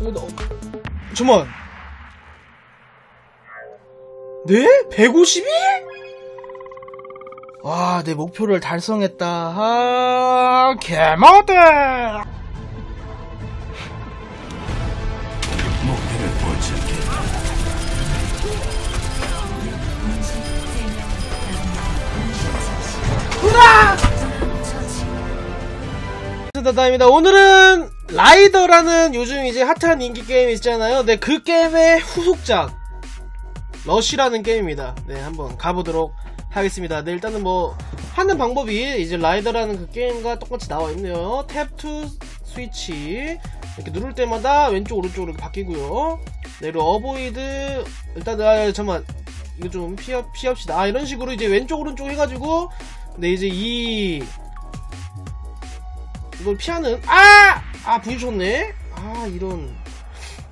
어, 나, 잠깐만. 네? 151? 와, 내 목표를 달성했다. 아, 개모드! 다다입니다. 오늘은 라이더라는 요즘 이제 핫한 인기 게임 있잖아요. 네, 그 게임의 후속작 러시라는 게임입니다. 네, 한번 가보도록 하겠습니다. 네, 일단은 뭐 하는 방법이 이제 라이더라는 그 게임과 똑같이 나와 있네요. 탭 투 스위치 이렇게 누를 때마다 왼쪽 오른쪽으로 이렇게 바뀌고요. 네, 그리고 어보이드 일단 아 잠만 이거 좀 피합 피합시다. 아 이런 식으로 이제 왼쪽 오른쪽 해가지고 네 이제 이 이걸 피하는 아! 아 부딪혔네 아 이런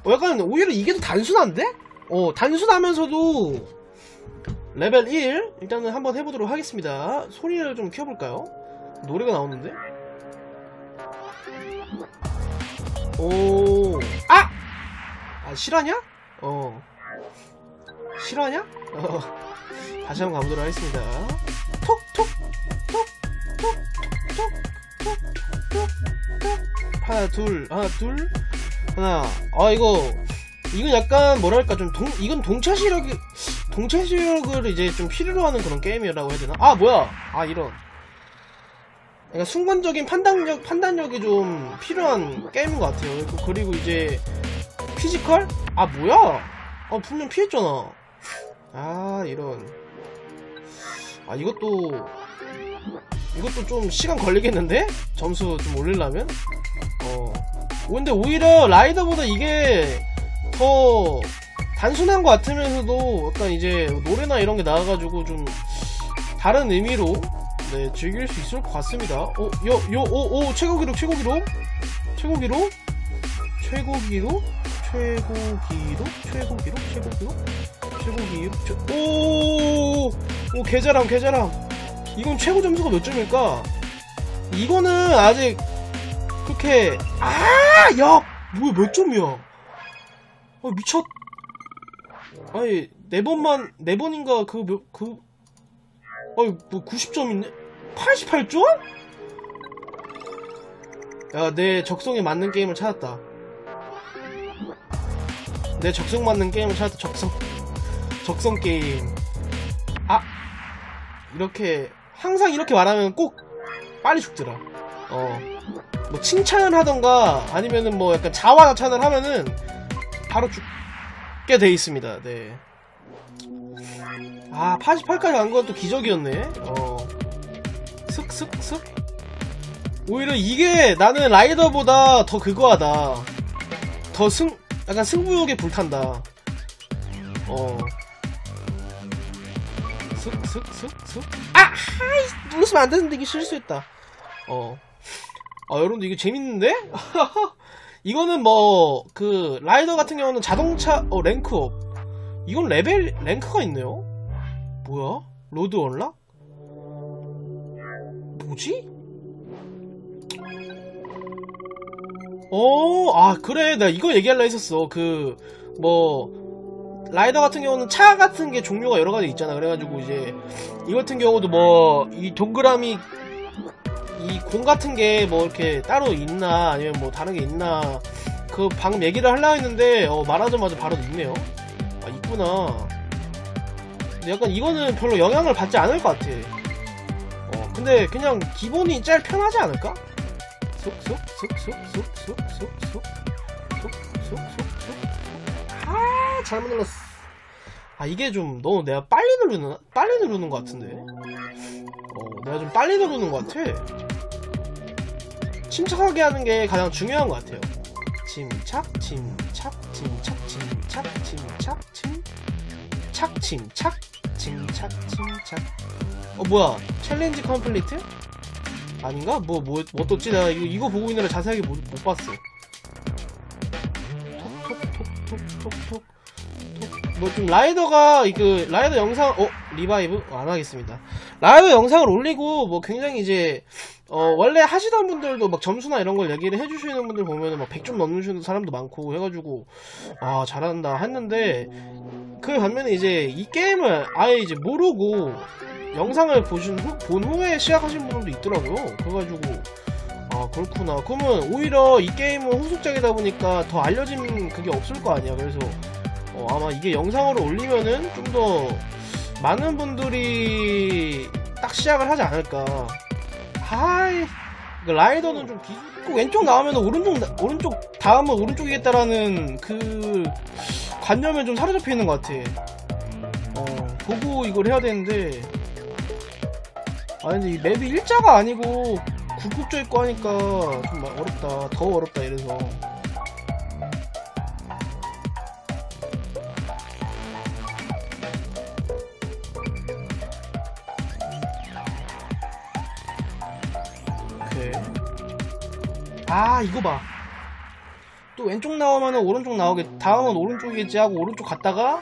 어 약간 오히려 이게 더 단순한데? 어 단순하면서도 레벨 1 일단은 한번 해보도록 하겠습니다 소리를 좀 키워볼까요? 노래가 나오는데? 오 아! 아 실화냐? 어 실화냐? 어 다시 한번 가보도록 하겠습니다 톡톡 하나 둘 하나 둘 하나. 아 이거 이건 약간 뭐랄까 좀 동 이건 동차 시력이 동차 시력을 이제 좀 필요로 하는 그런 게임이라고 해야 되나? 아 뭐야! 아 이런. 그러니까 순간적인 판단력 판단력이 좀 필요한 게임인 것 같아요. 그리고 이제 피지컬? 아 뭐야! 아 분명 피했잖아. 아 이런. 아 이것도 이것도 좀 시간 걸리겠는데? 점수 좀 올리려면? 어. 근데 오히려 라이더보다 이게 더 단순한 것 같으면서도 약간 이제 노래나 이런 게 나와가지고 좀 다른 의미로 네, 즐길 수 있을 것 같습니다. 어, 요, 요, 오, 오, 최고 기록, 최고 기록? 최고 기록? 최고 기록? 최고 기록? 최고 기록? 최고 기록? 최고 기록? 최... 오, 오, 개자랑, 개자랑. 이건 최고 점수가 몇 점일까? 이거는 아직 그렇게 아, 야, 뭐야 몇 점이야? 아 미쳤. 아니 네 번만 네 번인가 그그 아니 뭐 90점인데 88점? 야, 내 적성에 맞는 게임을 찾았다. 내 적성 맞는 게임을 찾았다. 적성 적성 게임. 아 이렇게 항상 이렇게 말하면 꼭 빨리 죽더라. 어. 뭐 칭찬을 하던가 아니면은 뭐 약간 자화자찬을 하면은 바로 죽게 돼 있습니다. 네. 아, 88까지 간 건 또 기적이었네. 어. 슥슥슥. 오히려 이게 나는 라이더보다 더 그거하다. 더 승, 약간 승부욕에 불탄다. 어. 슥슥슥슥. 아! 하이! 눌렀으면 안 되는데 이게 실수했다. 어. 아, 여러분들 이게 재밌는데? 이거는 뭐, 그, 라이더 같은 경우는 자동차, 어, 랭크업. 이건 레벨, 랭크가 있네요? 뭐야? 로드 원락? 뭐지? 어, 아, 그래. 나 이거 얘기하려 했었어. 그, 뭐, 라이더 같은 경우는 차 같은 게 종류가 여러 가지 있잖아. 그래가지고 이제, 이 같은 경우도 뭐, 이 동그라미, 이 공 같은 게 뭐 이렇게 따로 있나, 아니면 뭐 다른 게 있나, 그 방금 얘기를 하려고 했는데, 어, 말하자마자 바로 있네요. 아, 있구나. 근데 약간 이거는 별로 영향을 받지 않을 것 같아. 어, 근데 그냥 기본이 짤 편하지 않을까? 쏙쏙쏙쏙쏙쏙쏙쏙쏙쏙쏙쏙 아 잘못 눌렀어 아 이게 좀 너무 내가 빨리 누르는 빨리 누르는 것 같은데 어 내가 좀 빨리 누르는 것 같아 침착하게 하는 게 가장 중요한 것 같아요 침착 침착 침착 침착 침착 침착 침착 침착 침착 어 뭐야 챌린지 컴플리트? 아닌가? 뭐, 뭐, 뭐 떴지? 나 이거, 이거 보고 있느라 자세하게 못, 못 봤어. 톡, 톡, 톡, 톡, 톡, 톡, 톡, 뭐좀 라이더가 그 라이더 영상 어 리바이브 어, 안 하겠습니다. 라이더 영상을 올리고 뭐 굉장히 이제 어 원래 하시던 분들도 막 점수나 이런 걸 얘기를 해주시는 분들 보면은 막 100점 넘는 사람도 많고 해가지고 아 잘한다 했는데 그 반면에 이제 이 게임을 아예 이제 모르고 영상을 보신 후, 본 후에 시작하신 분들도 있더라고요. 그래가지고 아 그렇구나. 그러면 오히려 이 게임은 후속작이다 보니까 더 알려진 그게 없을 거 아니야. 그래서 어, 아마 이게 영상으로 올리면은 좀 더 많은 분들이 딱 시작을 하지 않을까. 하이 그 라이더는 좀그 왼쪽 나오면 오른쪽 나- 오른쪽 다음은 오른쪽이겠다라는 그 관념에 좀 사로잡혀 있는 것 같아. 어 보고 이걸 해야 되는데. 아 근데 이 맵이 일자가 아니고 굴곡져 있고 하니까 좀막 어렵다. 더 어렵다 이래서 아 이거 봐. 또 왼쪽 나오면 오른쪽 나오겠 다음은 오른쪽이겠지 하고 오른쪽 갔다가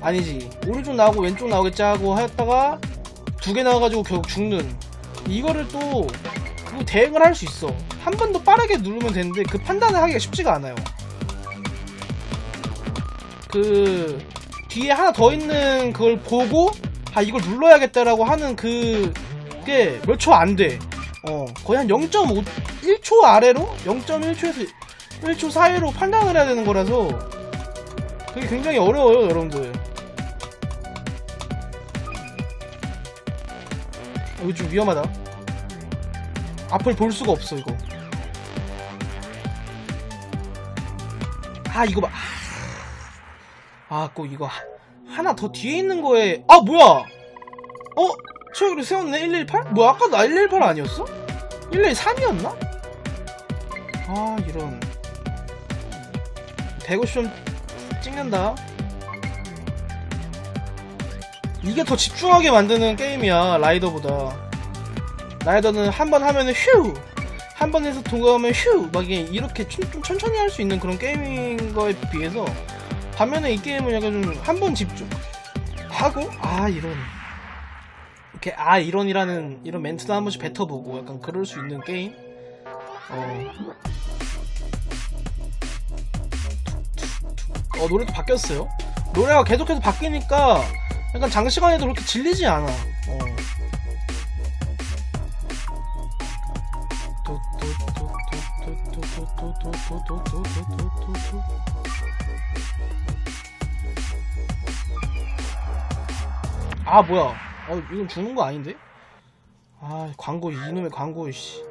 아니지. 오른쪽 나오고 왼쪽 나오겠지 하고 하였다가 두 개 나와가지고 결국 죽는. 이거를 또 그거 대응을 할 수 있어. 한 번 더 빠르게 누르면 되는데 그 판단을 하기가 쉽지가 않아요. 그 뒤에 하나 더 있는 그걸 보고 아 이걸 눌러야겠다라고 하는 그게 몇 초 안 돼. 어 거의 한 0.5 1초 아래로 0.1초에서 1초 사이로 판단을 해야 되는 거라서 그게 굉장히 어려워요 여러분들. 이거 좀 위험하다. 앞을 볼 수가 없어 이거. 아 이거 봐. 아, 꼭 이거 하- 하나 더 뒤에 있는 거에 아 뭐야? 어? 최근에 세웠네 118? 뭐야 아까 나 118 아니었어? 113이었나? 아 이런 150점 찍는다 이게 더 집중하게 만드는 게임이야 라이더보다 라이더는 한 번 하면은 휴! 한 번 해서 통과하면 휴! 막 이렇게 좀, 좀 천천히 할 수 있는 그런 게임인 거에 비해서 반면에 이 게임은 약간 좀 한 번 집중 하고 아 이런 이렇게 아 이런이라는 이런 멘트도 한 번씩 뱉어보고 약간 그럴 수 있는 게임 어, 어 노래도 바뀌었어요 노래가 계속해서 바뀌니까 약간 장시간에도 그렇게 질리지 않아 어. 아 뭐야 어 이건 죽는 거 아닌데? 아 광고 이놈의 광고 씨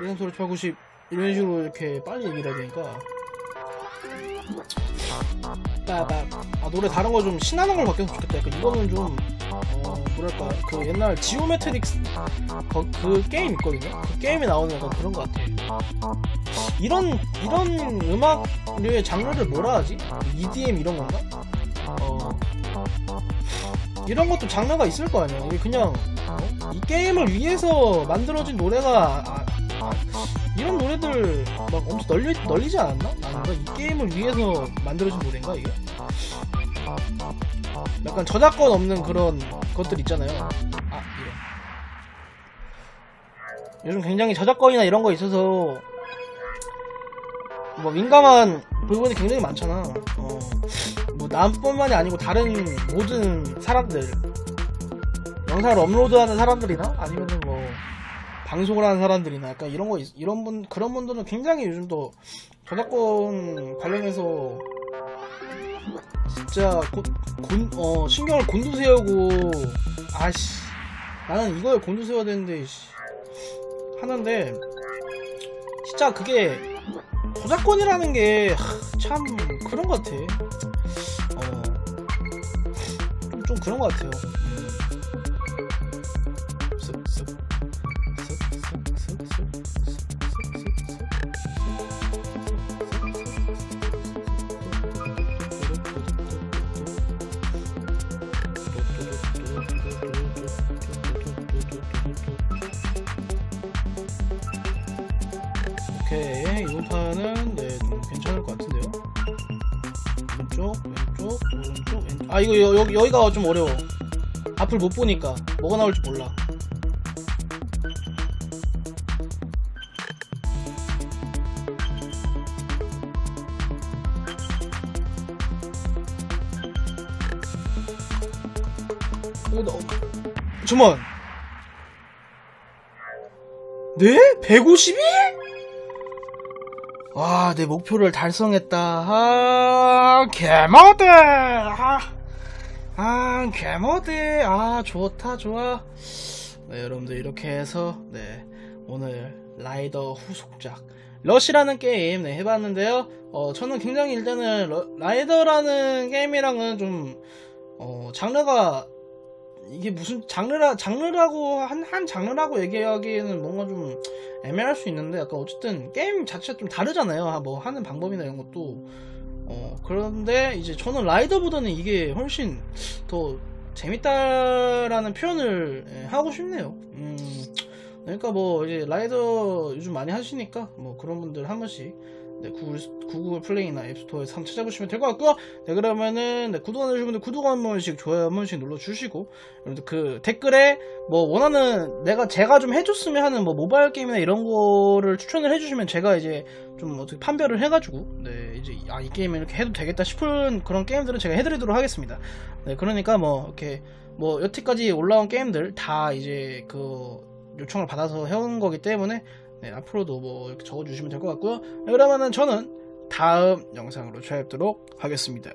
이런 소리 하고 싶 이런 식으로 이렇게 빨리 얘기를 해야 되니까 빠빠 아 노래 다른 거 좀 신나는 걸 바뀌었으면 좋겠다 약간 이거는 좀 어, 뭐랄까 그 옛날 지오메트릭스 거, 그 게임 있거든요 그 게임에 나오는 약간 그런 거 같아 이런 이런 음악류의 장르를 뭐라 하지? EDM 이런 건가? 어 이런 것도 장르가 있을 거 아니야. 이게 그냥 어? 이 게임을 위해서 만들어진 노래가 아, 아, 이런 노래들 막 엄청 널리 널리지 않았나? 아닌가? 이 게임을 위해서 만들어진 노래인가 이게? 약간 저작권 없는 그런 것들 있잖아요. 아 이런. 요즘 굉장히 저작권이나 이런 거 있어서 뭐 민감한 부분이 굉장히 많잖아. 어. 뭐 남뿐만이 아니고 다른 모든 사람들 영상을 업로드하는 사람들이나 아니면은 뭐 방송을 하는 사람들이나 약간 이런 거 있- 이런 분 그런 분들은 굉장히 요즘도 저작권 관련해서 진짜 고, 곤, 어, 신경을 곤두세우고 아씨 나는 이거에 곤두세워야 되는데 씨, 하는데 진짜 그게 저작권이라는 게 참 그런 것 같아. 어, 좀, 좀 그런 것 같아요. 오케이 이번 판 아 이거 여, 여기 여기가 좀 어려워 앞을 못 보니까 뭐가 나올지 몰라 너무 잠만 네? 151? 와, 내 목표를 달성했다. 아, 개머드! 아, 아, 개머드! 아, 좋다, 좋아. 네, 여러분들, 이렇게 해서, 네, 오늘 라이더 후속작, 러시라는 게임, 네, 해봤는데요. 어, 저는 굉장히 일단은, 러- 라이더라는 게임이랑은 좀, 어, 장르가, 이게 무슨 장르라, 장르라고, 한, 한 장르라고 얘기하기에는 뭔가 좀, 애매할 수 있는데 약간 어쨌든 게임 자체가 좀 다르잖아요. 뭐 하는 방법이나 이런 것도. 어 그런데 이제 저는 라이더보다는 이게 훨씬 더 재밌다라는 표현을 예, 하고 싶네요. 음 그러니까 뭐 이제 라이더 요즘 많이 하시니까 뭐 그런 분들 한 번씩 네, 구글, 구글 플레이나 앱스토어에서 한번 찾아보시면 될 것 같고요. 네, 그러면은, 네, 구독 안 해주신 분들 구독 한 번씩, 좋아요 한 번씩 눌러주시고, 여러분들 그 댓글에 뭐 원하는, 내가, 제가 좀 해줬으면 하는 뭐 모바일 게임이나 이런 거를 추천을 해주시면 제가 이제 좀 어떻게 판별을 해가지고, 네, 이제, 아, 이 게임을 이렇게 해도 되겠다 싶은 그런 게임들은 제가 해드리도록 하겠습니다. 네, 그러니까 뭐, 이렇게, 뭐, 여태까지 올라온 게임들 다 이제 그, 요청을 받아서 해온 거기 때문에, 네, 앞으로도 뭐 이렇게 적어주시면 될 것 같고요. 네, 그러면은 저는 다음 영상으로 찾아뵙도록 하겠습니다.